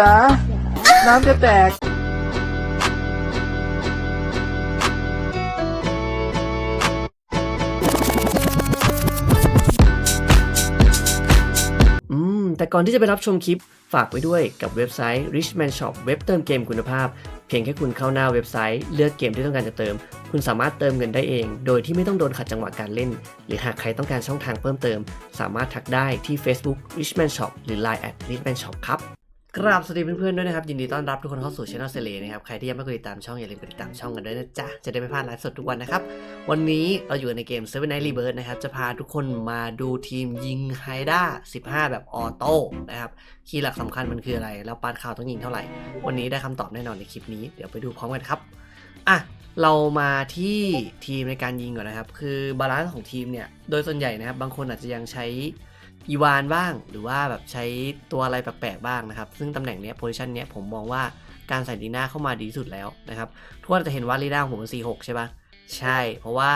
จ๋าน้ำจะแตกอืมแต่ก่อนที่จะไปรับชมคลิป ฝากไว้ด้วยกับเว็บไซต์ Richman Shop เว็บเติมเกมคุณภาพ เพียงแค่คุณเข้าหน้าเว็บไซต์เลือกเกมที่ต้องการจะเติม คุณสามารถเติมเงินได้เอง โดยที่ไม่ต้องโดนขัดจังหวะการเล่น หรือหากใครต้องการช่องทางเพิ่มเติม สามารถทักได้ที่ Facebook Richman Shop หรือ Line at Richman Shop ครับ กราบสวัสดีเพื่อนๆด้วยนะครับ ยินดีต้อนรับทุกคนเข้าสู่ช่องเซเลนะครับ ใครที่ยังไม่เคยติดตามช่องอย่าลืมกดติดตามช่องกันด้วยนะจ๊ะ จะได้ไม่พลาดไลฟ์สดทุกวันนะครับ วันนี้เราอยู่ในเกม Seven Night Rebirth นะครับ จะพาทุกคนมาดูทีมยิงไฮด้า15 แบบออโต้นะครับ คีย์หลักสำคัญมันคืออะไร แล้วปาดข่าวต้องยิงเท่าไหร่ วันนี้ได้คำตอบแน่นอนในคลิปนี้ เดี๋ยวไปดูพร้อมกันครับ อะ เรามาที่ทีมในการยิงก่อนนะครับ คือบาลานซ์ของทีมเนี่ย โดยส่วนใหญ่นะครับ บางคนอาจจะยังใช้ อีวานบ้าง หรือว่าแบบใช้ตัวอะไรแปลกๆบ้างนะครับ ซึ่งตำแหน่งเนี้ยโพซิชันเนี้ยผมมองว่าการใส่ลีน่าเข้ามาดีที่สุดแล้วนะครับทุกคนจะเห็นว่าลีน่าผมเป็น46ใช่ปะใช่ เพราะว่า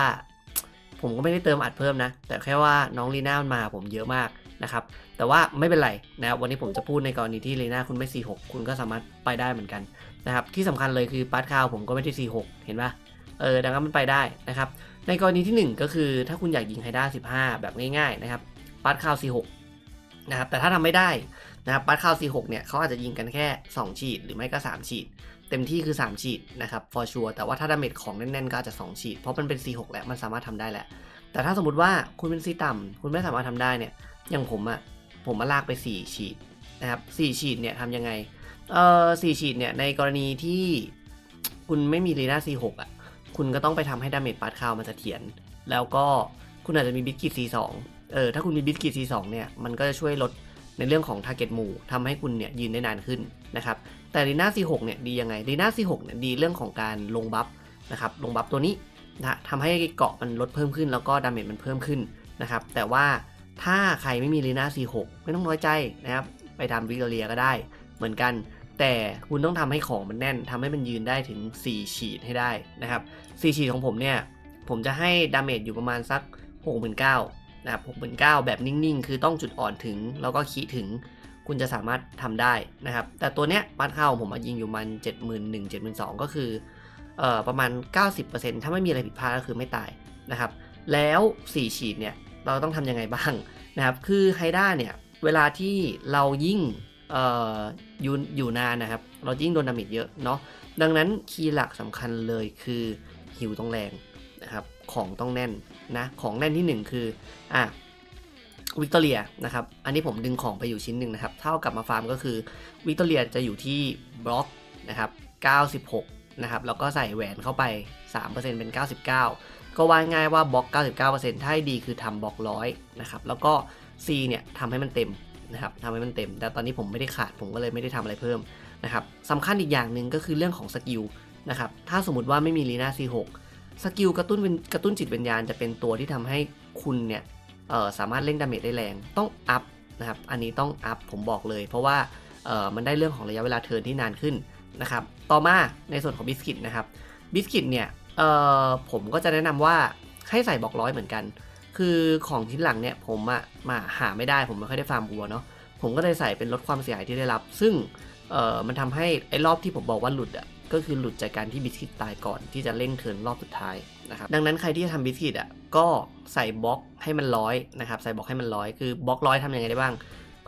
ผมก็ไม่ได้เติมอัดเพิ่มนะ แต่แค่ว่าน้องลีน่ามันมาผมเยอะมากนะครับ แต่ว่าไม่เป็นไรนะครับวันนี้ผมจะพูดในกรณีที่ลีน่าคุณไม่46คุณก็สามารถไปได้เหมือนกันนะครับที่สำคัญเลยคือปาร์ตคาวผมก็ไม่ได้46เห็นปะเออดังนั้นมันไปได้นะครับในกรณีทีหนึ่1 ก็คือถ้าคุณอยากยิงไฮด้า15 แบบง่ายๆนะครับ ปาร์ตคาว46นะครับแต่ถ้าทำไม่ได้นะครับปาร์ตคาว46เนี่ยเขาอาจจะยิงกันแค่ 2 ฉีดหรือไม่ก็ 3 ฉีด เต็มที่คือ 3 ฉีดนะครับ for sure แต่ว่าถ้าดาเมจของแน่นๆก็อาจจะ 2 ฉีด เพราะมันเป็น C6 แล้วมันสามารถทำได้แหละ แต่ถ้าสมมติว่าคุณเป็น C ต่ำคุณไม่สามารถทำได้เนี่ยอย่างผมอะผมมาลากไป 4 ฉีดนะครับ4ฉีดเนี่ยทำยังไงเอ่อ4ฉีดเนี่ยในกรณีที่คุณไม่มีลีน่า C6 อะคุณก็ต้องไปทำให้ดาเมจปาร์ตคาวมันเสถียรแล้วก็คุณอาจจะมีบิสกิต C2 เออถ้าคุณมีบิสกิต C2 เนี่ยมันก็จะช่วยลดในเรื่องของ target หมู่ทำให้คุณเนี่ยยืนได้นานขึ้นนะครับแต่ลีน่า C6 เนี่ยดียังไงลีน่า C6 เนี่ยดีเรื่องของการลงบัฟนะครับลงบัฟตัวนี้นะทำให้เกาะมันลดเพิ่มขึ้น แล้วก็ดาเมจมันเพิ่มขึ้นนะครับแต่ว่าถ้าใครไม่มีลีน่า C6 ไม่ต้องน้อยใจนะครับไปทำวิกตอเรียก็ได้เหมือนกัน แต่คุณต้องทำให้ของมันแน่นทำให้มันยืนได้ถึง 4 ฉีดให้ได้นะครับ4ฉีดของผมเนี่ยผมจะให้ดาเมจอยู่ประมาณสัก 6 9 0 0 นะครับ69,000 แบบนิ่งๆ คือต้องจุดอ่อนถึง แล้วก็คีถึงคุณจะสามารถทำได้นะครับ แต่ตัวเนี้ยปัดเข้าผมมายิงอยู่มัน 71,000 72,000 ก็คือเอ่อประมาณ 90%ถ้าไม่มีอะไรผิดพลาดก็คือไม่ตายนะครับ แล้ว 4 ฉีดเนี่ยเราต้องทำยังไงบ้างนะครับคือไฮด้าเนี่ยเวลาที่เรายิ่งอออยู่อยู่นานนะครับ เรายิ่งโดนดาเมจเยอะเนาะดังนั้นคีย์หลักสำคัญเลยคือฮิวต้องแรงนะครับ ของต้องแน่นนะของแน่นที่ 1 คืออะวิกตอเรียนะครับอันนี้ผมดึงของไปอยู่ชิ้นหนึ่งนะครับ เท่ากับมาฟาร์มก็คือวิกตอเรียจะอยู่ที่บล็อกนะครับ96นะครับแล้วก็ใส่แหวนเข้าไป 3%เป็น 99 ก็ว่าง่ายว่าบล็อก 99%ถ้าให้ดีคือทำบล็อกร้อยนะครับแล้วก็ C เนี่ยทำให้มันเต็มนะครับทำให้มันเต็ม แต่ตอนนี้ผมไม่ได้ขาดผมก็เลยไม่ได้ทำอะไรเพิ่มนะครับสำคัญอีกอย่างหนึ่งก็คือเรื่องของสกิลนะครับถ้าสมมติว่าไม่มีลีน่า C6 สกิลกระตุ้นกระตุ้นจิตวิญญาณจะเป็นตัวที่ทำให้คุณเนี่ยสามารถเล่นดาเมจได้แรงต้องอัพนะครับอันนี้ต้องอัพผมบอกเลย เพราะว่ามันได้เรื่องของระยะเวลาเทิร์นที่นานขึ้นนะครับต่อมาในส่วนของบิสกิตนะครับบิสกิตเนี่ยผมก็จะแนะนำว่าให้ใส่บอกร้อยเหมือนกัน คือของชิ้นหลังเนี่ยผมอะมาหาไม่ได้ผมไม่ค่อยได้ฟาร์มบัวเนาะผมก็เลยใส่เป็นลดความเสียหายที่ได้รับ ซึ่งมันทำให้ไอ้รอบที่ผมบอกว่าหลุดอะ ก็คือหลุดจากการที่บิสกิตตายก่อนที่จะเล่นเทิร์นรอบสุดท้ายนะครับดังนั้นใครที่จะทำบิสกิตอะก็ใส่บล็อกให้มันร้อยนะครับใส่บล็อกให้มันร้อยคือบล็อกร้อยทำยังไงได้บ้าง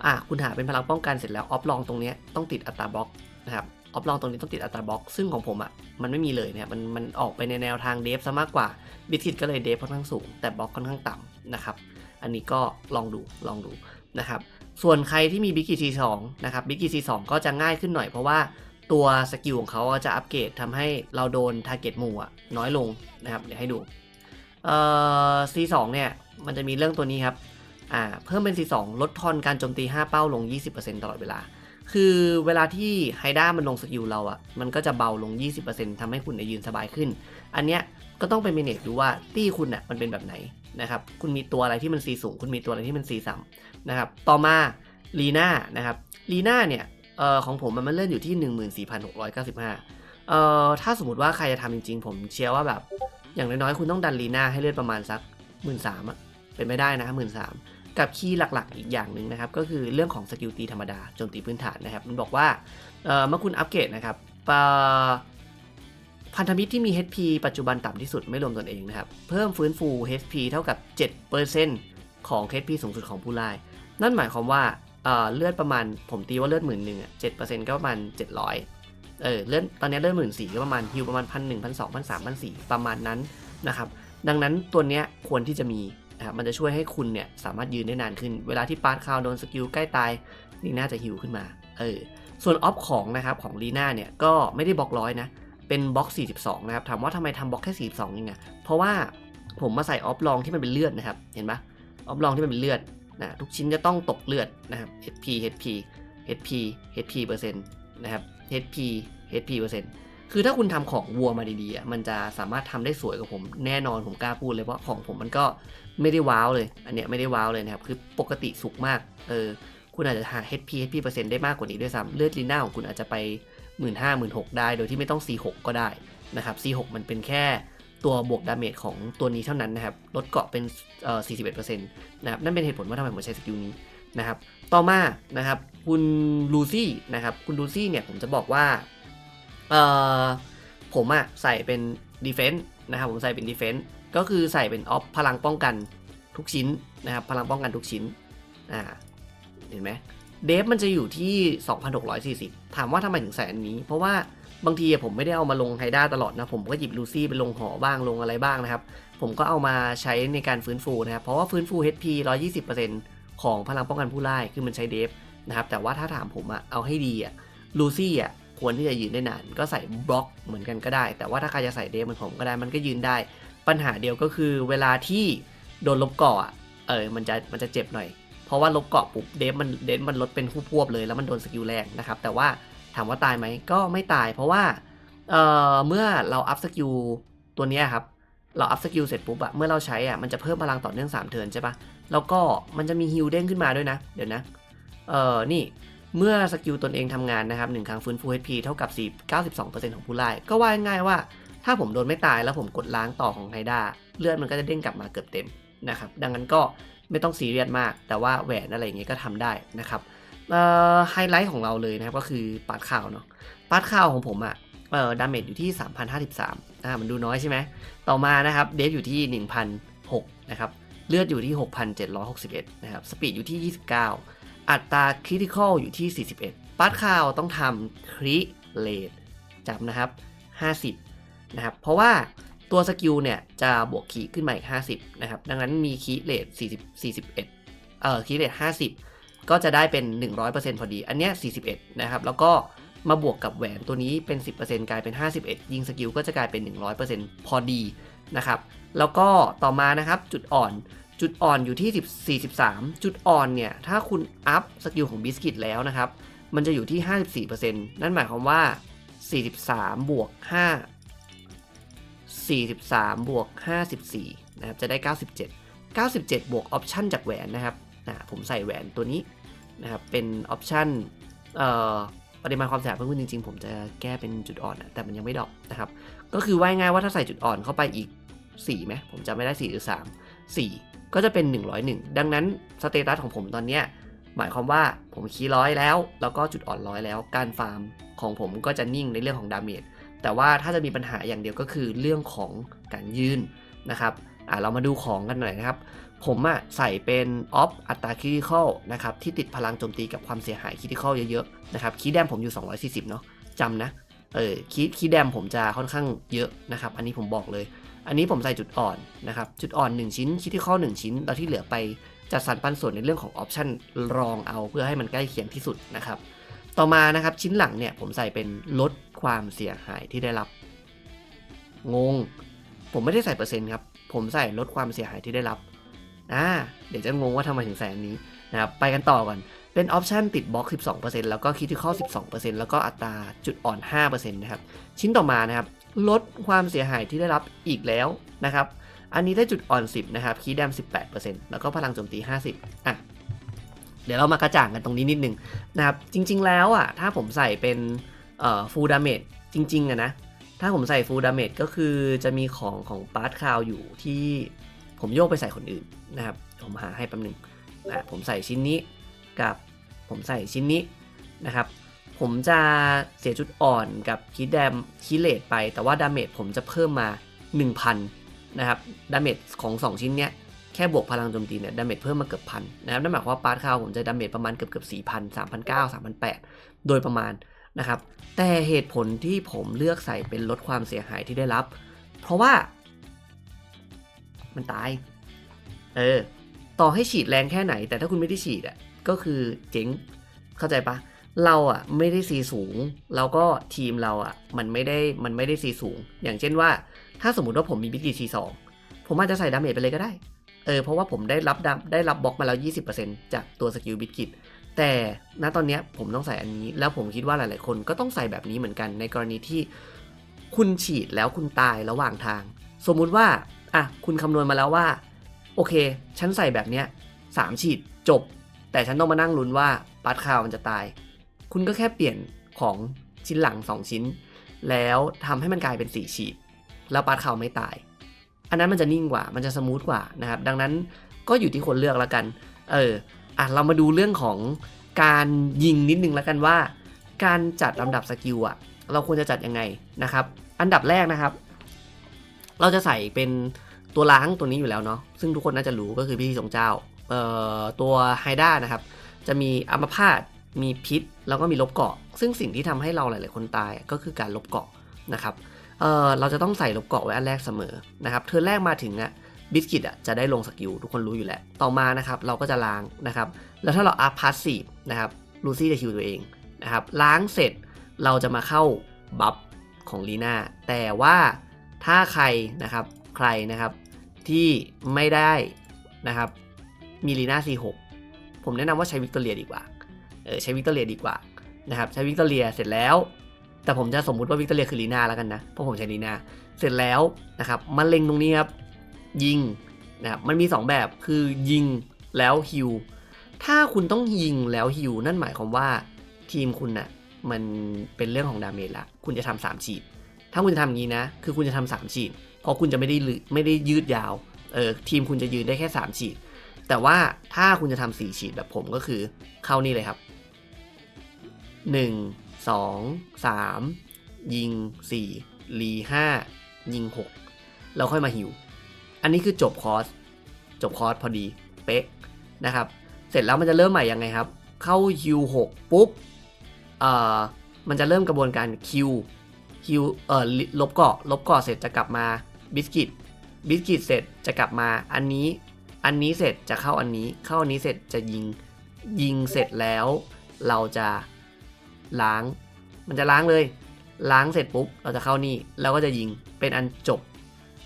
อะคุณหาเป็นพลังป้องกันเสร็จแล้วออฟลองตรงนี้ต้องติดอัตราบล็อกนะครับออฟลองตรงนี้ต้องติดอัตราบล็อก ซึ่งของผมอะมันไม่มีเลยเนี่ยมันมันออกไปในแนวทางเดฟซะมากกว่าบิสกิตก็เลยเดฟค่อนข้างสูง แต่บล็อกค่อนข้างต่ำนะครับอันนี้ก็ลองดูลองดูนะครับส่วนใครที่มีบิ๊กกี้ซีสองนะครับบิ๊กกี้ซีสองก็จะง่ายขึ้นหน่อยเพราะว่า ตัวสกิลของเขาจะอัปเกรดทำให้เราโดนทาร์เก็ตหมู่น้อยลงนะครับ เดี๋ยวให้ดูเอ่อ C2 เนี่ยมันจะมีเรื่องตัวนี้ครับอ่าเพิ่มเป็น C2 ลดทอนการโจมตี 5 เป้าลง 20%ตลอดเวลา คือเวลาที่ไฮด้ามันลงสกิลเราอะมันก็จะเบาลง 20%ทำให้คุณยืนสบายขึ้น อันเนี้ยก็ต้องไปเมเนจดูว่าตี้คุณอะมันเป็นแบบไหนนะครับคุณมีตัวอะไรที่มัน C สูง คุณมีตัวอะไรที่มัน C ต่ำนะครับต่อมาลีน่านะครับลีน่าเนี่ย เอ่อของผมมันมันเล่นอยู่ที่ 14,695 เอ่อถ้าสมมติว่าใครจะทำจริงๆ ผมเชื่อว่าแบบ อย่างน้อยๆ คุณต้องดันลีน่าให้เลือดประมาณสัก 1 3ื่นอะเป็นไม่ได้นะหมื่นสามกับคีย์หลักๆ อีกอย่างหนึ่งนะครับ ก็คือเรื่องของสกิลตีธรรมดาโจมตีพื้นฐานนะครับ มันบอกว่าเอ่อเมื่อคุณอัปเกรดนะครับปะพันธมิตรที่มี HP ปัจจุบันต่ำที่สุดไม่รวมตนเองนะครับ เพิ่มฟื้นฟู HP เท่ากับ 7%ของ HP สูงสุดของผู้ไล่นั่นหมายความว่า เลือดประมาณผมตีว่าเลือดหมื่นหนึ่งอะเจ็ดเปอร์เซ็นต์ก็ประมาณเจ็ดร้อยเออเลือดตอนนี้เลือดหมื่นสี่ก็ประมาณฮิวประมาณพันหนึ่งพันสองพันสามพันสี่ประมาณนั้นนะครับดังนั้นตัวเนี้ยควรที่จะมีนะครับมันจะช่วยให้คุณเนี่ยสามารถยืนได้นานขึ้น เวลาที่ปาร์ตคาวโดนสกิลใกล้ตายลีน่าจะฮิวขึ้นมาเออส่วนออฟของนะครับของลีน่าเนี่ยก็ไม่ได้บล็อกร้อยนะเป็นบล็อก 42 นะครับถามว่าทำไมทำบล็อกแค่ 42เองอะเพราะว่าผมมาใส่ออฟลองที่มันเป็นเลือดนะครับ เห็นปะออฟลองที่มันเป็นเลือด นะทุกชิ้นจะต้องตกเลือดนะครับ HP HP HP HP เปอร์เซ็นต์นะครับ HP HP เปอร์เซ็นต์คือถ้าคุณทำของวัวมาดีๆมันจะสามารถทำได้สวยกว่าผมแน่นอนผมกล้าพูดเลยเพราะของผมมันก็ไม่ได้ว้าวเลย อันเนี้ยไม่ได้ว้าวเลยนะครับ คือปกติสุกมากเออคุณอาจจะหา HP HP เปอร์เซ็นต์ได้มากกว่านี้ด้วยซ้ำเลือดลีน่าของคุณอาจจะไป 1 5 0 0 0 1 6ได้ โดยที่ไม่ต้อง C6 ก็ได้นะครับ C6 มันเป็นแค่ ตัวบวกดาเมจของตัวนี้เท่านั้นนะครับ ลดเกาะเป็นเอ่อ41%นะครับ นั่นเป็นเหตุผลว่าทำไมผมใช้สกิลนี้นะครับ ต่อมานะครับคุณลูซี่นะครับ คุณลูซี่เนี่ยผมจะบอกว่าเอ่อผมอะใส่เป็นดีเฟนส์นะครับผมใส่เป็นดีเฟนส์ก็คือใส่เป็นออฟพลังป้องกันทุกชิ้นนะครับ พลังป้องกันทุกชิ้นอ่าเห็นไหมเดฟมันจะอยู่ที่ 2,640 ถามว่าทำไมถึงใส่อันนี้ เพราะว่า บางทีผมไม่ได้เอามาลงไฮด้าตลอดนะ ผมก็หยิบลูซี่ไปลงหอบ้างลงอะไรบ้างนะครับ ผมก็เอามาใช้ในการฟื้นฟูนะครับ เพราะว่าฟื้นฟู HP 120%ของพลังป้องกันผู้ไล่คือมันใช้เดฟนะครับ แต่ว่าถ้าถามผมอะเอาให้ดีอะลูซี่อะควรที่จะยืนได้นาน ก็ใส่บล็อกเหมือนกันก็ได้ แต่ว่าถ้าใครจะใส่เดฟเหมือนผมก็ได้มันก็ยืนได้ ปัญหาเดียวก็คือเวลาที่โดนลบเกาะอะเออมันจะมันจะเจ็บหน่อย เพราะว่าลบเกาะปุ๊บเดฟมันเดฟมันลดเป็นคู่พวบเลยแล้วมันโดนสกิลแรงนะครับแต่ว่า ถามว่าตายไหมก็ไม่ตายเพราะว่าเอ่อเมื่อเราอัพสกิลตัวนี้ครับ เราอัพสกิลเสร็จปุ๊บอะเมื่อเราใช้อะมันจะเพิ่มพลังต่อเนื่อง 3 เทิร์นใช่ปะแล้วก็มันจะมีฮิลเด้งขึ้นมาด้วยนะ เดี๋ยวนะ เอ่อ นี่ เมื่อสกิลตนเองทำงานนะครับหนึ่งครั้งฟื้นฟู HP เท่ากับ4 92%ของผู้ไล่ก็ว่าง่ายว่า ถ้าผมโดนไม่ตายแล้วผมกดล้างต่อของไฮด้าเลือดมันก็จะเด้งกลับมาเกือบเต็มนะครับ ดังนั้นก็ไม่ต้องซีเรียสมาก แต่ว่าแหวนอะไรอย่างเงี้ยก็ทำได้นะครับ ไฮไลท์ของเราเลยนะครับ ก็คือปาดข่าวเนาะปาดข่าวของผมอะเออดาเมจอยู่ที่ 3,053อ่ามันดูน้อยใช่ไหมต่อมานะครับเดฟอยู่ที่ 1,006นะครับเลือดอยู่ที่ 6,761นะครับสปีดอยู่ที่ 29 อัตราคริติคอลอยู่ที่ 41 ปาดข่าวต้องทำคริเลดจำนะครับ 50นะครับเพราะว่าตัวสกิลเนี่ยจะบวกคีขึ้นมาอีก 50นะครับดังนั้นมีคีเลท40 41เอ่อคีเลท50 ก็จะได้เป็น 100%พอดี อันเนี้ย41 นะครับ แล้วก็มาบวกกับแหวนตัวนี้เป็น 10%กลายเป็น 51 ยิงสกิลก็จะกลายเป็น 100%พอดีนะครับ แล้วก็ต่อมานะครับจุดอ่อน จุดอ่อนอยู่ที่ 10 43 จุดอ่อนเนี่ย ถ้าคุณอัพสกิลของบิสกิตแล้วนะครับ มันจะอยู่ที่ 54%นั่นหมายความว่า 43 บวก 5 43 บวก 54 นะครับ จะได้ 97 97 บวกออปชันจากแหวนนะครับอ่าผมใส่แหวนตัวนี้ นะครับ เป็นออปชันปริมาณความแสบเพิ่มขึ้นจริงๆ ผมจะแก้เป็นจุดอ่อนอะแต่มันยังไม่ดอกนะครับ ก็คือว่าง่ายว่าถ้าใส่จุดอ่อนเข้าไปอีก4ไหมผมจะไม่ได้ 4 หรือ 3 4 ก็จะเป็น 101 ดังนั้นสเตตัสของผมตอนเนี้ยหมายความว่าผมคีร้อยแล้ว แล้วก็จุดอ่อนร้อยแล้ว การฟาร์มของผมก็จะนิ่งในเรื่องของดาเมจแต่ว่าถ้าจะมีปัญหาอย่างเดียวก็คือเรื่องของการยืนนะครับอ่าเรามาดูของกันหน่อยนะครับ ผมอะใส่เป็นออฟอัตราคริติคอลนะครับที่ติดพลังโจมตีกับความเสียหายคริติคอลเยอะๆนะครับคีย์แดมผมอยู่ 240 เนาะจำนะเออคีย์คีย์แดมผมจะค่อนข้างเยอะนะครับ อันนี้ผมบอกเลย อันนี้ผมใส่จุดอ่อนนะครับจุดอ่อน 1 ชิ้นคริติคอล1ชิ้น แล้วที่เหลือไปจัดสรรปันส่วนในเรื่องของออปชันรองเอาเพื่อให้มันใกล้เคียงที่สุดนะครับ ต่อมานะครับชิ้นหลังเนี่ยผมใส่เป็นลดความเสียหายที่ได้รับ งง ผมไม่ได้ใส่เปอร์เซ็นต์ครับ ผมใส่ลดความเสียหายที่ได้รับ อ่าเดี๋ยวจะงงว่าทำไมถึงใส่อันนี้นะครับไปกันต่อก่อนเป็นออปชันติดบล็อก 12%แล้วก็คิดที่ข้อ 12%แล้วก็อัตราจุดอ่อน 5%นะครับ ชิ้นต่อมานะครับ ลดความเสียหายที่ได้รับอีกแล้วนะครับ อันนี้ได้จุดอ่อน 10 นะครับ คีย์แดม 18%แล้วก็พลังโจมตี 50 อะ เดี๋ยวเรามากระจ่างกันตรงนี้นิดนึงนะครับ จริง ๆ แล้วอะ ถ้าผมใส่เป็นเอ่อ full damage จริง ๆอะนะ ถ้าผมใส่ full damage ก็คือจะมีของของปาร์ตคาวอยู่ที่ ผมโยกไปใส่คนอื่นนะครับ ผมหาให้แป๊บหนึ่งอะผมใส่ชิ้นนี้กับผมใส่ชิ้นนี้นะครับ ผมจะเสียจุดอ่อนกับคีดแดมคีเลตไป แต่ว่าดาเมจผมจะเพิ่มมา 1,000 นะครับ ดาเมจของ 2 ชิ้นเนี้ยแค่บวกพลังโจมตีเนี่ย ดาเมจเพิ่มมาเกือบพันนะครับ นั่นหมายความว่าปาร์ตคาวผมจะดาเมจประมาณเกือบเกือบสี่พันสามพันเก้าสามพันแปดโดยประมาณนะครับ แต่เหตุผลที่ผมเลือกใส่เป็นลดความเสียหายที่ได้รับ เพราะว่า มันตาย เออ ต่อให้ฉีดแรงแค่ไหน แต่ถ้าคุณไม่ได้ฉีดอะ ก็คือเจ๊งเข้าใจปะ เราอะไม่ได้ซีสูง แล้วก็ทีมเราอะ มันไม่ได้ มันไม่ได้ซีสูง อย่างเช่นว่า ถ้าสมมติว่าผมมีบิ๊กกี้ซีสองผมอาจจะใส่ดาเมจไปเลยก็ได้ เออ เพราะว่าผมได้รับดาได้รับบล็อกมาแล้ว 20%จากตัวสกิลบิกกิตแต่ณตอนนี้ผมต้องใส่อันนี้ แล้วผมคิดว่าหลาย ๆ คนก็ต้องใส่แบบนี้เหมือนกันในกรณีที่คุณฉีดแล้วคุณตายระหว่างทาง สมมุติว่า อะคุณคำนวณมาแล้วว่า โอเค ฉันใส่แบบเนี้ยสามฉีดจบ แต่ฉันต้องมานั่งลุ้นว่าปัดข่าวมันจะตาย คุณก็แค่เปลี่ยนของชิ้นหลัง 2 ชิ้น แล้วทำให้มันกลายเป็น4ฉีด แล้วปัดข่าวไม่ตาย อันนั้นมันจะนิ่งกว่ามันจะสมูทกว่านะครับ ดังนั้นก็อยู่ที่คนเลือกแล้วกัน เอออะเรามาดูเรื่องของการยิงนิดนึงแล้วกันว่า การจัดลำดับสกิลอะเราควรจะจัดยังไงนะครับ อันดับแรกนะครับ เราจะใส่เป็นตัวล้างตัวนี้อยู่แล้วเนาะซึ่งทุกคนน่าจะรู้ก็คือพิธีสงเจ้าเอ่อตัวไฮด้านะครับ จะมีอัมพาตมีพิษ แล้วก็มีลบเกาะ ซึ่งสิ่งที่ทำให้เราหลาย ๆ คนตายก็คือการลบเกาะนะครับเอ่อเราจะต้องใส่ลบเกาะไว้อันแรกเสมอนะครับเธอแรกมาถึงอะบิสกิตอะจะได้ลงสกิลทุกคนรู้อยู่แล้ว ต่อมานะครับเราก็จะล้างนะครับแล้วถ้าเราอัพพาสซีฟนะครับลูซี่จะคิวตัวเองนะครับล้างเสร็จเราจะมาเข้าบัฟของลีน่าแต่ว่า ถ้าใครนะครับใครนะครับที่ไม่ได้นะครับมีลีน่า C6 ผมแนะนำว่าใช้วิกตอเรียดีกว่าเออใช้วิกตอเรียดีกว่านะครับใช้วิกตอเรียเสร็จแล้ว แต่ผมจะสมมุติว่าวิกตอเรียคือลีน่าแล้วกันนะเพราะผมใช้ลีน่าเสร็จแล้วนะครับมาเล็งตรงนี้ครับยิงนะครับมันมี 2 แบบคือยิงแล้วฮิวถ้าคุณต้องยิงแล้วฮิวนั่นหมายความว่าทีมคุณน่ะมันเป็นเรื่องของดาเมจละคุณจะทำสามฉีด ถ้าคุณจะทำอย่างนี้นะ คือคุณจะทำสามฉีด เพราะคุณจะไม่ได้ลืไม่ได้ยืดยาว เออทีมคุณจะยืนได้แค่สามฉีด แต่ว่าถ้าคุณจะทำสี่ฉีดแบบผมก็คือเข้านี่เลยครับหนึ่งสองสามยิงสี่รีห้ายิงหกแล้วค่อยมาฮิว อันนี้คือจบคอร์สจบคอร์สพอดีเป๊ะนะครับ เสร็จแล้วมันจะเริ่มใหม่ยังไงครับ เข้าฮิวหกปุ๊บเอ่อมันจะเริ่มกระบวนการคิ วคิวเอ่อลบเกาะลบเกาะเสร็จจะกลับมาบิสกิตบิสกิตเสร็จจะกลับมาอันนี้อันนี้เสร็จจะเข้าอันนี้เข้าอันนี้เสร็จจะยิงยิงเสร็จแล้ว เราจะล้าง มันจะล้างเลย ล้างเสร็จปุ๊บเราจะเข้านี่แล้วก็จะยิงเป็นอันจบ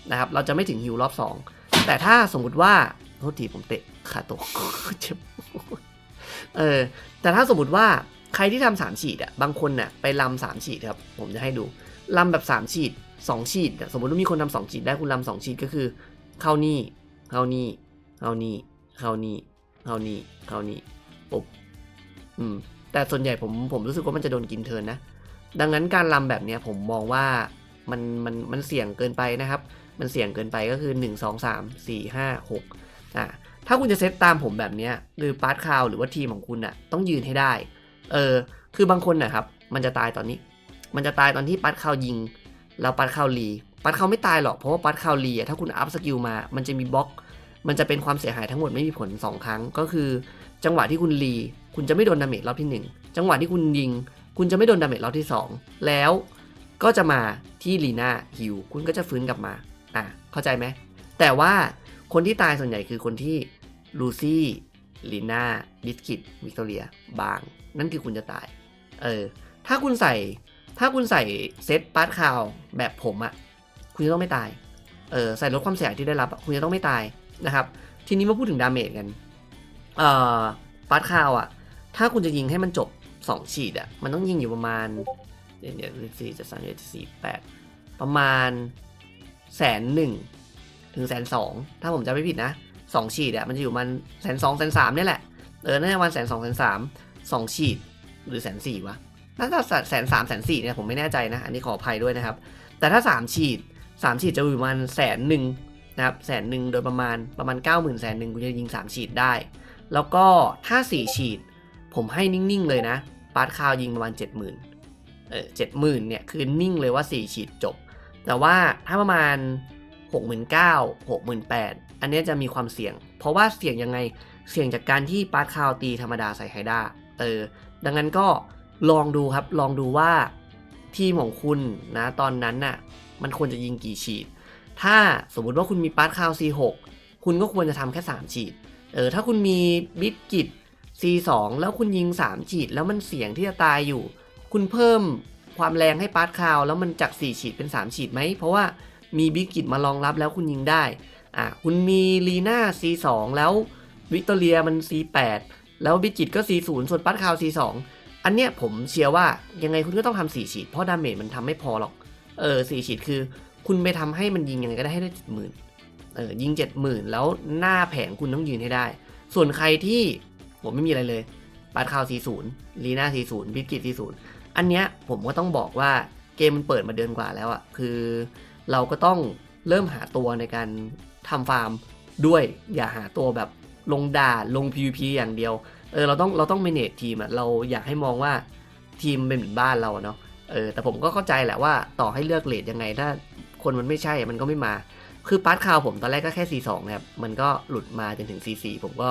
นะครับ เราจะไม่ถึงฮิวรอบ 2 แต่ถ้าสมมุติว่าโทษทีผมเตะขาตกเจ็บเออแต่ถ้าสมมติว่าใครที่ทำสามฉีดอะบางคนน่ะไปลำสามฉีดครับ ผมจะให้ดู ลำแบบสามฉีดสองฉีดสมมติว่ามีคนทำสองฉีดได้คุณลำสองฉีดก็คือ เข้านี่ เข้านี่ เข้านี่ เข้านี่ เข้านี่ เข้านี่ปุ๊บอืมแต่ส่วนใหญ่ผมผมรู้สึกว่ามันจะโดนกินเทินนะ ดังนั้นการลำแบบเนี้ยผมมองว่ามันมันมันเสี่ยงเกินไปนะครับ มันเสี่ยงเกินไปก็คือ 1 2 3 4 5 6อ่าถ้าคุณจะเซตตามผมแบบเนี้ยหรือปาร์ตคาวหรือว่าทีมของคุณน่ะต้องยืนให้ได้ เออคือบางคนนะครับ มันจะตายตอนนี้ มันจะตายตอนที่ปาร์ตคายิง แล้วปาร์ตคารีปาร์ตคาไม่ตายหรอกเพราะว่าปาร์ตคารีอะถ้าคุณอัพสกิลมา มันจะมีบล็อก มันจะเป็นความเสียหายทั้งหมดไม่มีผล 2 ครั้ง ก็คือ จังหวะที่คุณรีคุณจะไม่โดนดาเมจรอบที่ 1 จังหวะที่คุณยิง คุณจะไม่โดนดาเมจรอบที่ 2 แล้วก็จะมาที่ลีน่าฮิวคุณก็จะฟื้นกลับมาอะเข้าใจไหมแต่ว่าคนที่ตายส่วนใหญ่คือคนที่ลูซี่ลีน่าบิสกิตวิกตอเรียบาง นั่นคือคุณจะตาย เออ ถ้าคุณใส่ ถ้าคุณใส่เซตปาร์ตคาวแบบผมอะคุณจะต้องไม่ตาย เออใส่ลดความเสียหายที่ได้รับ คุณจะต้องไม่ตายนะครับ ทีนี้มาพูดถึงดาเมจกัน เอ่อปาร์ตคาวอะถ้าคุณจะยิงให้มันจบ 2 ฉีดอะมันต้องยิงอยู่ประมาณเดี๋ยวเดี๋ยวสี่จะสามเจ็ดสี่แปดประมาณแสนหนึ่งถึงแสนสองถ้าผมจำไม่ผิดนะสองฉีดอะมันจะอยู่มันแสนสองแสนสามนี่แหละ เออน่าจะวันแสนสองแสนสามสองฉีดหรือแสนสี่วะ น่าจะแสนสามแสนสี่เนี่ยผมไม่แน่ใจนะ อันนี้ขออภัยด้วยนะครับ แต่ถ้าสามฉีดสามฉีดจะอยู่ประมาณแสนหนึ่งนะครับแสนหนึ่งโดยประมาณประมาณเก้าหมื่นแสนหนึ่งคุณจะยิงสามฉีดได้ แล้วก็ถ้า 4 ฉีด ผมให้นิ่ง ๆ เลยนะ ปาร์ตคาวยิงประมาณ 70,000เออ70,000เนี่ยคือนิ่งเลยว่า 4 ฉีดจบ แต่ว่าถ้าประมาณ 69,000 68,000 อันนี้จะมีความเสี่ยง เพราะว่าเสี่ยงยังไงเสี่ยงจากการที่ปาร์ตคาวตีธรรมดาใส่ไฮด้าเออดังนั้นก็ ลองดูครับลองดูว่าทีมของคุณนะตอนนั้นน่ะมันควรจะยิงกี่ฉีด ถ้าสมมุติว่าคุณมีปาร์ตคาว C6 คุณก็ควรจะทำแค่ 3 ฉีด เออถ้าคุณมีบิดกิต C2 แล้วคุณยิง 3 ฉีด แล้วมันเสี่ยงที่จะตายอยู่ คุณเพิ่มความแรงให้ปาร์ตคาว แล้วมันจาก 4 ฉีดเป็น 3 ฉีดไหม เพราะว่ามีบิ๊กกิตมารองรับแล้วคุณยิงได้ อะคุณมีลีน่า C2 แล้ววิกตอเรียมัน C8 แล้วบิ๊กกิตก็ C0 ส่วนปาร์ตคาว C2 อันเนี้ยผมเชื่อว่ายังไงคุณก็ต้องทำ4ฉีด เพราะดาเมจมันทำไม่พอหรอก เออ4ฉีดคือ คุณไปทำให้มันยิงยังไงก็ได้ให้ได้เจ็ดหมื่นเออยิงเจ็ดหมื่นแล้วหน้าแผงคุณต้องยืนให้ได้ ส่วนใครที่ผมไม่มีอะไรเลยปาดคาว40ลีน่า40บิสกิต40 อันเนี้ยผมก็ต้องบอกว่าเกมมันเปิดมาเดือนกว่าแล้วอะ่ะ คือเราก็ต้องเริ่มหาตัวในการทำฟาร์มด้วยอย่าหาตัวแบบลงด่าลง PVP อย่างเดียว เออเราต้องเราต้อง manage ทีมอะเราอยากให้มองว่าทีมเป็นเหมือนบ้านเราเนาะเออแต่ผมก็เข้าใจแหละว่าต่อให้เลือกเลทยังไงถ้าคนมันไม่ใช่มันก็ไม่มา คือปาร์ตคาวผมตอนแรกก็แค่ C2 นะครับ มันก็หลุดมาจนถึง C4 ผมก็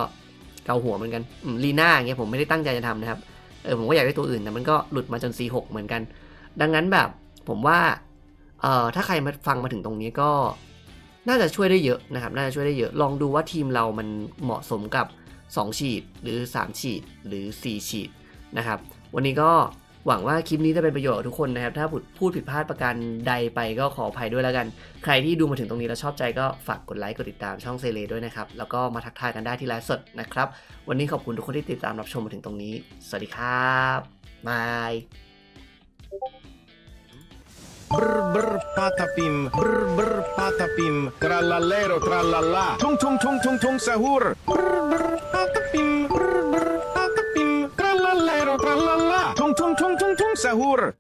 เกาหัวเหมือนกันลีน่าอย่างเงี้ยผมไม่ได้ตั้งใจจะทำนะครับเออผมก็อยากได้ตัวอื่นแต่มันก็หลุดมาจน C6 เหมือนกัน ดังนั้นแบบผมว่าเอ่อถ้าใครมาฟังมาถึงตรงนี้ก็ น่าจะช่วยได้เยอะนะครับ น่าจะช่วยได้เยอะ ลองดูว่าทีมเรามันเหมาะสมกับ 2 ฉีด หรือ 3 ฉีด หรือ 4 ฉีดนะครับ วันนี้ก็หวังว่าคลิปนี้จะเป็นประโยชน์กับทุกคนนะครับ ถ้าพูดผิดพลาดประการใดไปก็ขออภัยด้วยแล้วกัน ใครที่ดูมาถึงตรงนี้แล้วชอบใจก็ฝากกดไลค์กดติดตามช่องเซเลด้วยนะครับ แล้วก็มาทักทายกันได้ที่ไลฟ์สดนะครับ วันนี้ขอบคุณทุกคนที่ติดตามรับชมมาถึงตรงนี้ สวัสดีครับบาย Brr brr patapim, brr brr patapim, tralalero trallalla, tung tung tung tung tung sahur. Brr brr